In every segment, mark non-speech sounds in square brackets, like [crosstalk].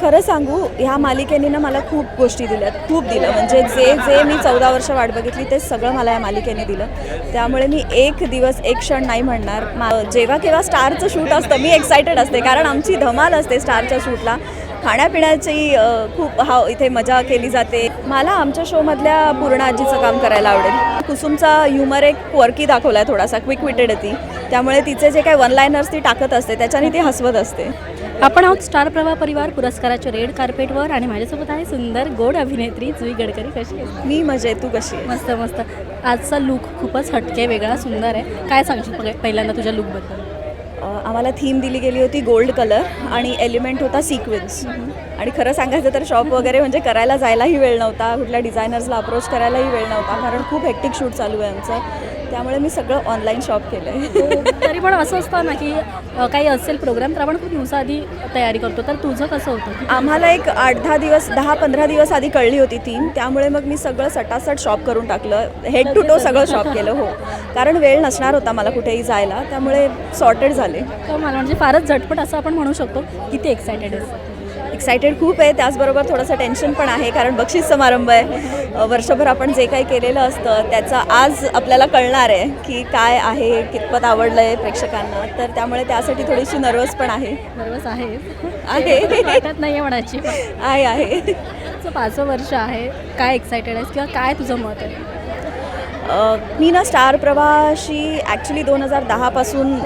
खरं सांगू ह्या मालिकेने ना मला खूप गोष्टी दिल्यात खूप दिलं म्हणजे जे जे मी चौदा वर्ष वाट बघितली ते सगळं मला या मालिकेने दिलं. त्यामुळे मी एक दिवस एक क्षण नाही म्हणणार. मा जेव्हा केव्हा स्टारचं शूट असतं मी एक्सायटेड असते कारण आमची धमाल असते स्टारच्या शूटला. खाण्यापिण्याची खूप हा इथे मजा केली जाते. मला आमच्या शोमधल्या पूर्ण आजीचं काम करायला आवडेल. कुसुमचा ह्युमर एक क्वर्की दाखवला आहे थोडासा क्विक विटेड आहे ती. त्यामुळे तिचे जे काही वन लाईनर्स ती टाकत असते त्याच्याने ती हसवत असते. आपण आहोत स्टार प्रवाह परिवार पुरस्काराच्या रेड कार्पेटवर आणि माझ्यासोबत आहे सुंदर गोड अभिनेत्री जुई गडकरी. कशी आहे मी मजेत तू कशी आहे मस्त मस्त. आजचा लुक खूपच हटके वेगळा सुंदर आहे. काय सांगशील पहिल्यांदा तुझ्या लुकबद्दल आम्हाला थीम दिली गेली होती गोल्ड कलर आणि एलिमेंट होता सिक्वेन्स आणि खरं सांगायचं तर शॉप वगैरे म्हणजे करायला जायलाही वेळ नव्हता. कुठल्या डिझायनर्सला अप्रोच करायलाही वेळ नव्हता. कारण खूप हेक्टिक शूट चालू आहे आमचं. त्यामुळे मी सगळं ऑनलाईन शॉप केलं आहे तरी पण असं असतं ना की काही असेल प्रोग्राम तर आपण खूप दिवसाआधी तयारी करतो. तर तुझं कसं होतं? आम्हाला एक आठ दहा दिवस दहा पंधरा दिवस आधी कळली होती थीम त्यामुळे मग मी सगळं सटासट शॉप करून टाकलं. हेड टू टो सगळं शॉप केलं हो. कारण वेळ नसणार होता मला कुठेही जायला. त्यामुळे सॉर्टेड झाले. तर मला म्हणजे फारच झटपट असं आपण म्हणू शकतो किती एक्सायटेड आहेस? एक्सायटेड खूप आहे. त्याचबरोबर थोडंसं टेन्शन पण आहे कारण बक्षीस समारंभ आहे. वर्षभर आपण जे काही केलेलं असतं त्याचा आज आपल्याला कळणार आहे की काय आहे कितपत आवडलं आहे प्रेक्षकांना. तर त्यामुळे त्यासाठी थोडीशी नर्वस पण आहे. नर्वस आहे. आहे. [laughs] नाही आहे म्हणायची आहे आहे. पाचवं वर्ष आहे. काय एक्सायटेड आहेस किंवा काय तुझं मत आहे? मी ना स्टार प्रवाहाशी ॲक्च्युली दोन हजार दहापासून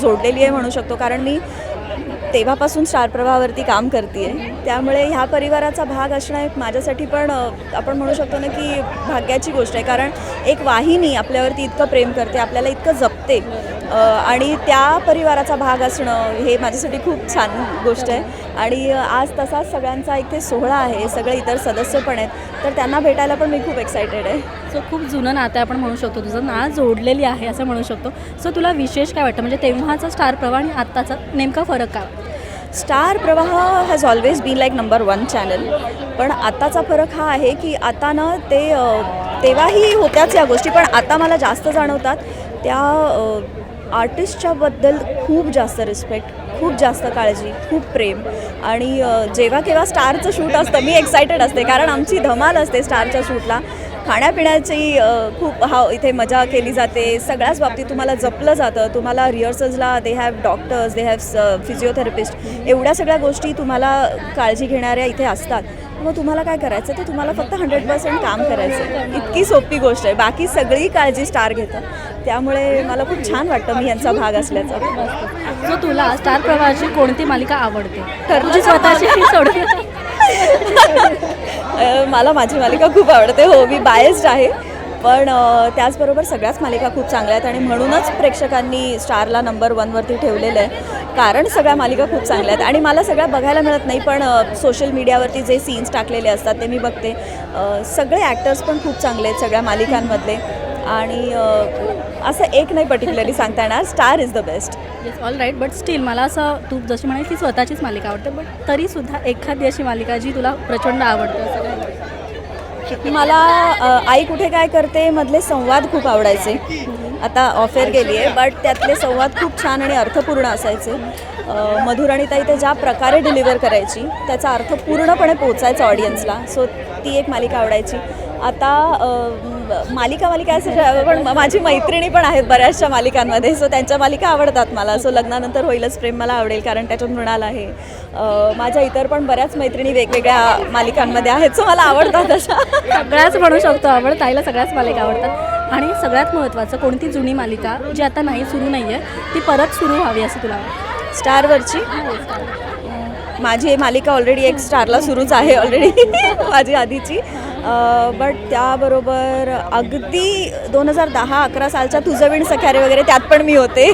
जोडलेली आहे म्हणू शकतो. कारण मी तेव्हापासून स्टार प्रवाहावरती काम करते आहे त्यामुळे ह्या परिवाराचा भाग असणं एक माझ्यासाठी पण आपण म्हणू शकतो ना की भाग्याची गोष्ट आहे. कारण एक वाहिनी आपल्यावरती इतकं प्रेम करते आपल्याला इतकं जपते. आणि त्या परिवाराचा भाग असणं हे माझ्यासाठी खूप छान गोष्ट आहे. आणि आज तसाच सगळ्यांचा इथे सोहळा आहे सगळे इतर सदस्य पण आहेत. तर त्यांना भेटायला पण मी खूप एक्सायटेड आहे. सो खूप जुनं नातं आहे आपण म्हणू शकतो. तुझं नाळ जोडलेली आहे असं म्हणू शकतो. सो तुला विशेष काय वाटतं? म्हणजे तेव्हाचा स्टार प्रवाह आणि आत्ताचा नेमका फरक काय? Star Pravah has always been like number one channel पण आताचा फरक हा आहे की आता ना ते तेव्हाही होत्याच या गोष्टी पण आता मला जास्त जाणवतात त्या आर्टिस्टच्याबद्दल खूप जास्त रिस्पेक्ट खूप जास्त काळजी खूप प्रेम. आणि जेव्हा केव्हा स्टारचं शूट असतं मी एक्सायटेड असते कारण आमची धमाल असते स्टारच्या शूटला खाण्यापिण्याची खूप हा इथे मजा केली जाते. सगळ्याच बाबतीत तुम्हाला जपलं जातं. तुम्हाला रिहर्सल्सला they have doctors they have physiotherapist एवढ्या सगळ्या गोष्टी तुम्हाला काळजी घेणाऱ्या इथे असतात. मग तुम्हाला काय करायचं? ते तुम्हाला फक्त हंड्रेड पर्सेंट काम करायचं. इतकी सोपी गोष्ट आहे. बाकी सगळी काळजी स्टार घेतं. त्यामुळे मला खूप छान वाटतं मी यांचा भाग असल्याचा. सो तुला स्टार प्रवाहाची कोणती मालिका आवडते? ठरलं तुझी स्वतःची सोडून. [laughs] मला माझी मालिका खूप आवडते. हो मी बायस्ड आहे. पण त्याचबरोबर सगळ्याच मालिका खूप चांगल्या आहेत आणि म्हणूनच प्रेक्षकांनी स्टारला नंबर वनवरती ठेवलेलं आहे. कारण सगळ्या मालिका खूप चांगल्या आहेत. आणि मला सगळ्या बघायला मिळत नाही पण सोशल मीडियावरती जे सीन्स टाकलेले असतात ते मी बघते. सगळे ॲक्टर्स पण खूप चांगले आहेत सगळ्या मालिकांमधले. आणि असं एक नाही पर्टिक्युलरली सांगता येणार. Star is the best yes all right but still मला असं तू जशी म्हणाली ती स्वतःचीच मालिका आवडते बट तरीसुद्धा एखादी अशी मालिका जी तुला प्रचंड आवडते असं मला आई कुठे काय करते मधले संवाद खूप आवडायचे. आता ऑफेअर गेली आहे बट त्यातले संवाद खूप छान आणि अर्थपूर्ण असायचे. मधुर आणि ताई ते ज्या प्रकारे डिलिव्हर करायची त्याचा अर्थ पूर्णपणे पोचायचा ऑडियन्सला सो ती एक मालिका आवडायची. आता मालिका मालिका असं पण माझी मैत्रिणी पण आहेत बऱ्याचशा मालिकांमध्ये सो त्यांच्या मालिका आवडतात मला सो लग्नानंतर होईलच प्रेम मला आवडेल कारण त्याच्यात मृणाल आहे. माझ्या इतर पण बऱ्याच मैत्रिणी वेगवेगळ्या मालिकांमध्ये आहेत सो मला आवडतात अशा. सगळ्याच म्हणू शकतो आवड ताईला सगळ्याच मालिका आवडतात. आणि सगळ्यात महत्त्वाचं कोणती जुनी मालिका जी आता नाही सुरू नाही आहे ती परत सुरू व्हावी असं तुला? स्टारवरची? माझी मालिका ऑलरेडी एक स्टारला सुरूच आहे ऑलरेडी [laughs] माझी आधीची. बट त्याबरोबर अगदी दोन हजार दहा अकरा सालच्या तुझं विण सख्यारे वगैरे त्यात पण मी होते.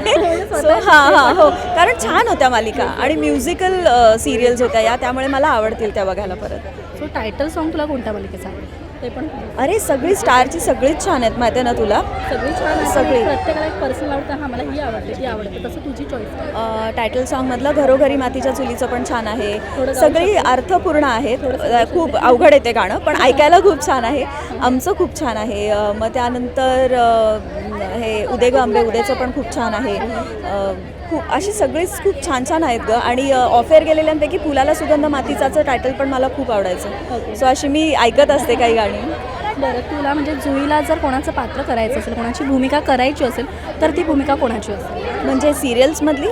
सो हां हां हो कारण छान होत्या मालिका आणि म्युझिकल सिरियल्स होत्या या त्यामुळे मला आवडतील त्या बघायला परत. सो टायटल सॉन्ग तुला कोणत्या मालिकेचं आवडतं? ते पण. अरे सगळी स्टारची सगळीच छान आहेत माहिती आहे ना तुला? सगळी छान आहे. सगळी. प्रत्येकाला एक पर्सनल आवडतं. हा मला ही आवडते ती आवडते. तसं तुझी चॉईस टायटल सॉन्गमधलं घरोघरी मातीच्या चुलीचं पण छान आहे. सगळी अर्थपूर्ण आहेत. अ, खूप अवघड येते गाणं पण ऐकायला खूप छान आहे. आमचं खूप छान आहे. मग त्यानंतर हे उदय ग आंबे उदयचं पण खूप छान आहे. खूप अशी सगळीच खूप छान छान आहेत ग. आणि ऑफेअर गेलेल्यांपैकी फुलाला सुगंध मातीचाचं टायटल पण मला खूप आवडायचं. सो अशी मी ऐकत असते काही गाणी. बरं तुला म्हणजे जुईला जर कोणाचं पात्र करायचं असेल कोणाची भूमिका करायची असेल तर ती भूमिका कोणाची असेल? म्हणजे सिरियल्समधली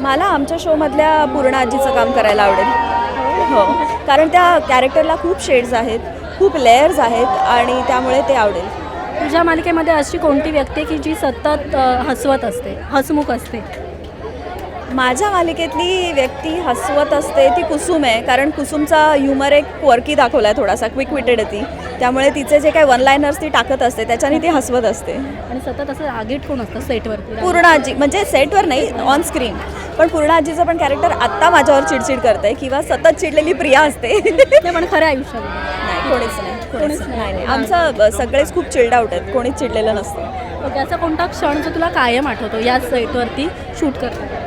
मला आमच्या शोमधल्या पूर्ण आजीचं काम करायला आवडेल. हो. कारण त्या कॅरेक्टरला खूप शेड्स आहेत खूप लेयर्स आहेत आणि त्यामुळे ते आवडेल. तुझ्या मालिकेमध्ये अशी कोणती व्यक्ती की जी सतत हसवत असते हसमुख असते? माझ्या मालिकेतली व्यक्ती हसवत असते ती कुसुम आहे कारण कुसुमचा ह्युमर एक क्वर्की दाखवला आहे थोडासा क्विक विटेड आहे ती. त्यामुळे तिचे जे काही वन लाईनर्स ती टाकत असते त्याच्याने ती हसवत असते. आणि सतत असं आगीट कोण असतं सेटवरती पूर्ण आजी म्हणजे सेटवर नाही ऑन स्क्रीन पण पूर्ण आजीचं पण कॅरेक्टर आत्ता माझ्यावर चिडचिड करते किंवा सतत चिडलेली प्रिया असते. ते पण खऱ्या आयुष्यात कोणीच नाही कोणीच नाही. नाही. आमचं सगळेच खूप चिल्ड आउट आहेत. कोणीच चिडलेलं नसतं. ओके असा कोणता क्षण जो तुला कायम आठवतो? या सेटवरती शूट करताना.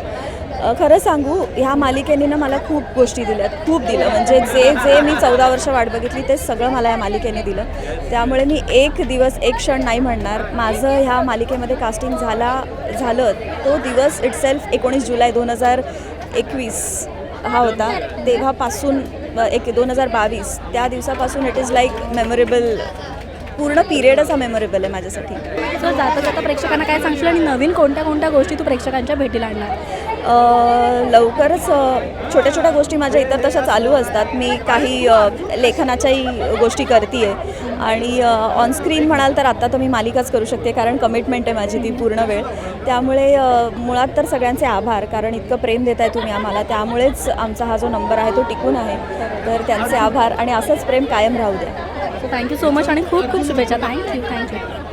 अ, खरं सांगू ह्या मालिकेने ना मला खूप गोष्टी दिल्यात खूप दिलं म्हणजे जे जे मी चौदा वर्ष वाट बघितली ते सगळं मला या मालिकेने दिलं. त्यामुळे मी एक दिवस एक क्षण नाही म्हणणार. माझं ह्या मालिकेमध्ये कास्टिंग झाला झालं तो दिवस इटसेल्फ एकोणीस जुलै दोन हजार एकवीस हा होता. तेव्हापासून एक दोन हजार बावीस. त्या दिवसापासून इट इज लाईक मेमोरेबल पूर्ण पिरियडच हा मेमोरेबल आहे माझ्यासाठी. सो जाता जाता प्रेक्षकांना काय सांगशील आणि नवीन कोणत्या कोणत्या गोष्टी तू प्रेक्षकांच्या भेटीला आणणार? अ, लवकरच अ, छोट्या छोट्या गोष्टी माझ्या इतर तशा चालू असतात. मी काही अ, लेखनाच्याही गोष्टी करते आहे आणि ऑन स्क्रीन म्हणाल तर आत्ता तर मी मालिकाच करू शकते कारण कमिटमेंट आहे माझी ती पूर्ण वेळ. त्यामुळे अ, मुळात तर सगळ्यांचे आभार कारण इतकं प्रेम देत आहे तुम्ही आम्हाला. त्यामुळेच आमचा हा जो नंबर आहे तो टिकून आहे. तर त्यांचे आभार आणि असंच प्रेम कायम राहू द्या. सो थँक्यू सो मच आणि खूप खूप शुभेच्छा. Thank you thank you